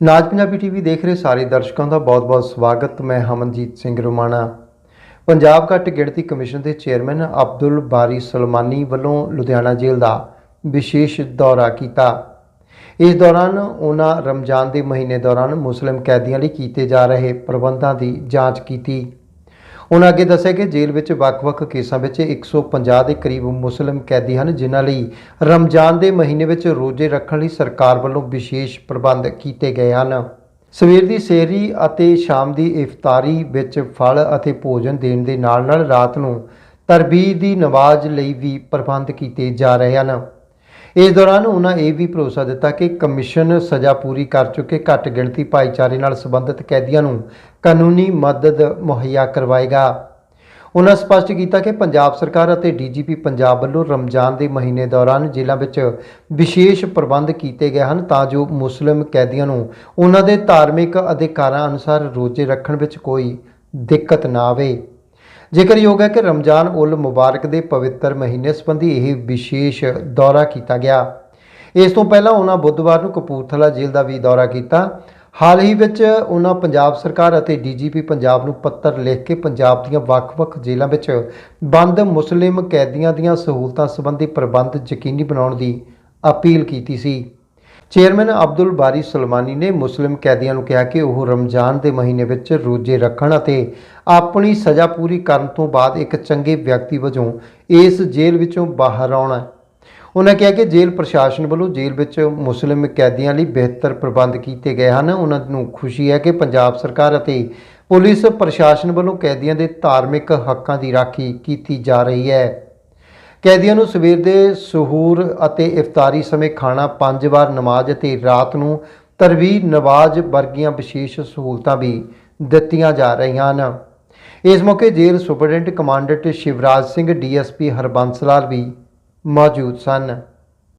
ਨਾਜ Punjabi TV ਦੇਖ ਰਹੇ ਸਾਰੇ ਦਰਸ਼ਕਾਂ ਦਾ ਬਹੁਤ-ਬਹੁਤ ਸਵਾਗਤ। ਮੈਂ ਹਮਨਜੀਤ ਸਿੰਘ ਰੋਮਾਣਾ। ਪੰਜਾਬ ਘੱਟ ਗਿਣਤੀ ਕਮਿਸ਼ਨ ਦੇ ਚੇਅਰਮੈਨ ਅਬਦੁਲ ਬਾਰੀ ਸਲਮਾਨੀ ਵੱਲੋਂ ਲੁਧਿਆਣਾ ਜੇਲ੍ਹ ਦਾ ਵਿਸ਼ੇਸ਼ ਦੌਰਾ ਕੀਤਾ। ਇਸ ਦੌਰਾਨ ਉਹਨਾਂ ਰਮਜ਼ਾਨ ਦੇ ਮਹੀਨੇ ਦੌਰਾਨ ਮੁਸਲਿਮ ਕੈਦੀਆਂ ਲਈ ਕੀਤੇ ਜਾ ਰਹੇ ਪ੍ਰਬੰਧਾਂ ਦੀ ਜਾਂਚ ਕੀਤੀ। ਉਹਨਾਂ ਅੱਗੇ ਦੱਸਿਆ ਕਿ ਜੇਲ੍ਹ ਵਿੱਚ ਵੱਖ-ਵੱਖ ਕੇਸਾਂ ਵਿੱਚ 150 ਦੇ ਕਰੀਬ ਮੁਸਲਿਮ ਕੈਦੀ ਹਨ, ਜਿਨ੍ਹਾਂ ਲਈ ਰਮਜ਼ਾਨ ਦੇ ਮਹੀਨੇ ਵਿੱਚ ਰੋਜ਼ੇ ਰੱਖਣ ਲਈ ਸਰਕਾਰ ਵੱਲੋਂ ਵਿਸ਼ੇਸ਼ ਪ੍ਰਬੰਧ ਕੀਤੇ ਗਏ ਹਨ। ਸਵੇਰ ਦੀ ਸੇਰੀ ਅਤੇ ਸ਼ਾਮ ਦੀ ਇਫਤਾਰੀ ਵਿੱਚ ਫਲ ਅਤੇ ਭੋਜਨ ਦੇਣ ਦੇ ਨਾਲ-ਨਾਲ ਰਾਤ ਨੂੰ ਤਰਬੀਹ ਦੀ ਨਮਾਜ਼ ਲਈ ਵੀ ਪ੍ਰਬੰਧ ਕੀਤੇ ਜਾ ਰਹੇ ਹਨ। ਇਸ ਦੌਰਾਨ ਉਹਨਾਂ ਇਹ ਵੀ ਭਰੋਸਾ ਦਿੱਤਾ ਕਿ ਕਮਿਸ਼ਨ ਸਜ਼ਾ ਪੂਰੀ ਕਰ ਚੁੱਕੇ ਘੱਟ ਗਿਣਤੀ ਭਾਈਚਾਰੇ ਨਾਲ ਸੰਬੰਧਿਤ ਕੈਦੀਆਂ ਨੂੰ ਕਾਨੂੰਨੀ ਮਦਦ ਮੁਹੱਈਆ ਕਰਵਾਏਗਾ। ਉਹਨਾਂ ਸਪਸ਼ਟ ਕੀਤਾ ਕਿ ਪੰਜਾਬ ਸਰਕਾਰ ਅਤੇ ਡੀਜੀਪੀ ਪੰਜਾਬ ਵੱਲੋਂ ਰਮਜ਼ਾਨ ਦੇ ਮਹੀਨੇ ਦੌਰਾਨ ਜੇਲ੍ਹਾਂ ਵਿੱਚ ਵਿਸ਼ੇਸ਼ ਪ੍ਰਬੰਧ ਕੀਤੇ ਗਏ ਹਨ ਤਾਂ ਜੋ ਮੁਸਲਿਮ ਕੈਦੀਆਂ ਨੂੰ ਉਹਨਾਂ ਦੇ ਧਾਰਮਿਕ ਅਧਿਕਾਰਾਂ ਅਨੁਸਾਰ ਰੋਜ਼ੇ ਰੱਖਣ ਵਿੱਚ ਕੋਈ ਦਿੱਕਤ ਨਾ ਆਵੇ। ਜ਼ਿਕਰਯੋਗ ਹੈ ਕਿ ਰਮਜ਼ਾਨ ਉਲ ਮੁਬਾਰਕ ਦੇ ਪਵਿੱਤਰ ਮਹੀਨੇ ਸੰਬੰਧੀ ਇਹ ਵਿਸ਼ੇਸ਼ ਦੌਰਾ ਕੀਤਾ ਗਿਆ। ਇਸ ਤੋਂ ਪਹਿਲਾਂ ਉਹਨਾਂ ਬੁੱਧਵਾਰ ਨੂੰ ਕਪੂਰਥਲਾ ਜੇਲ੍ਹ ਦਾ ਵੀ ਦੌਰਾ ਕੀਤਾ। ਹਾਲ ਹੀ ਵਿੱਚ ਉਹਨਾਂ ਪੰਜਾਬ ਸਰਕਾਰ ਅਤੇ ਡੀਜੀਪੀ ਪੰਜਾਬ ਨੂੰ ਪੱਤਰ ਲਿਖ ਕੇ ਪੰਜਾਬ ਦੀਆਂ ਵੱਖ-ਵੱਖ ਜੇਲ੍ਹਾਂ ਵਿੱਚ ਬੰਦ ਮੁਸਲਿਮ ਕੈਦੀਆਂ ਦੀਆਂ ਸਹੂਲਤਾਂ ਸੰਬੰਧੀ ਪ੍ਰਬੰਧ ਯਕੀਨੀ ਬਣਾਉਣ ਦੀ ਅਪੀਲ ਕੀਤੀ ਸੀ। ਚੇਅਰਮੈਨ ਅਬਦੁਲ ਬਾਰੀ ਸੁਲਮਾਨੀ ਨੇ ਮੁਸਲਿਮ ਕੈਦੀਆਂ ਨੂੰ ਕਿਹਾ ਕਿ ਉਹ ਰਮਜ਼ਾਨ ਦੇ ਮਹੀਨੇ ਵਿੱਚ ਰੋਜ਼ੇ ਰੱਖਣ ਅਤੇ ਆਪਣੀ ਸਜ਼ਾ ਪੂਰੀ ਕਰਨ ਤੋਂ ਬਾਅਦ ਇੱਕ ਚੰਗੇ ਵਿਅਕਤੀ ਵਜੋਂ ਇਸ ਜੇਲ੍ਹ ਵਿੱਚੋਂ ਬਾਹਰ ਆਉਣਾ ਉਹਨਾਂ ਕਿਹਾ ਕਿ ਜੇਲ੍ਹ ਪ੍ਰਸ਼ਾਸਨ ਵੱਲੋਂ ਜੇਲ੍ਹ ਵਿੱਚ ਮੁਸਲਿਮ ਕੈਦੀਆਂ ਲਈ ਬਿਹਤਰ ਪ੍ਰਬੰਧ ਕੀਤੇ ਗਏ ਹਨ। ਉਹਨਾਂ ਨੂੰ ਖੁਸ਼ੀ ਹੈ ਕਿ ਪੰਜਾਬ ਸਰਕਾਰ ਅਤੇ ਪੁਲਿਸ ਪ੍ਰਸ਼ਾਸਨ ਵੱਲੋਂ ਕੈਦੀਆਂ ਦੇ ਧਾਰਮਿਕ ਹੱਕਾਂ ਦੀ ਰਾਖੀ ਕੀਤੀ ਜਾ ਰਹੀ ਹੈ। ਕੈਦੀਆਂ ਨੂੰ ਸਵੇਰ ਦੇ ਸਹੂਰ ਅਤੇ ਇਫਤਾਰੀ ਸਮੇਂ ਖਾਣਾ, ਪੰਜ ਵਾਰ ਨਮਾਜ਼ ਅਤੇ ਰਾਤ ਨੂੰ ਤਰਵੀਹ ਨਵਾਜ਼ ਵਰਗੀਆਂ ਵਿਸ਼ੇਸ਼ ਸਹੂਲਤਾਂ ਵੀ ਦਿੱਤੀਆਂ ਜਾ ਰਹੀਆਂ ਹਨ। ਇਸ ਮੌਕੇ ਜੇਲ੍ਹ superintendent commandant Shivraj Singh, DSP Harbans Lal ਵੀ ਮੌਜੂਦ ਸਨ।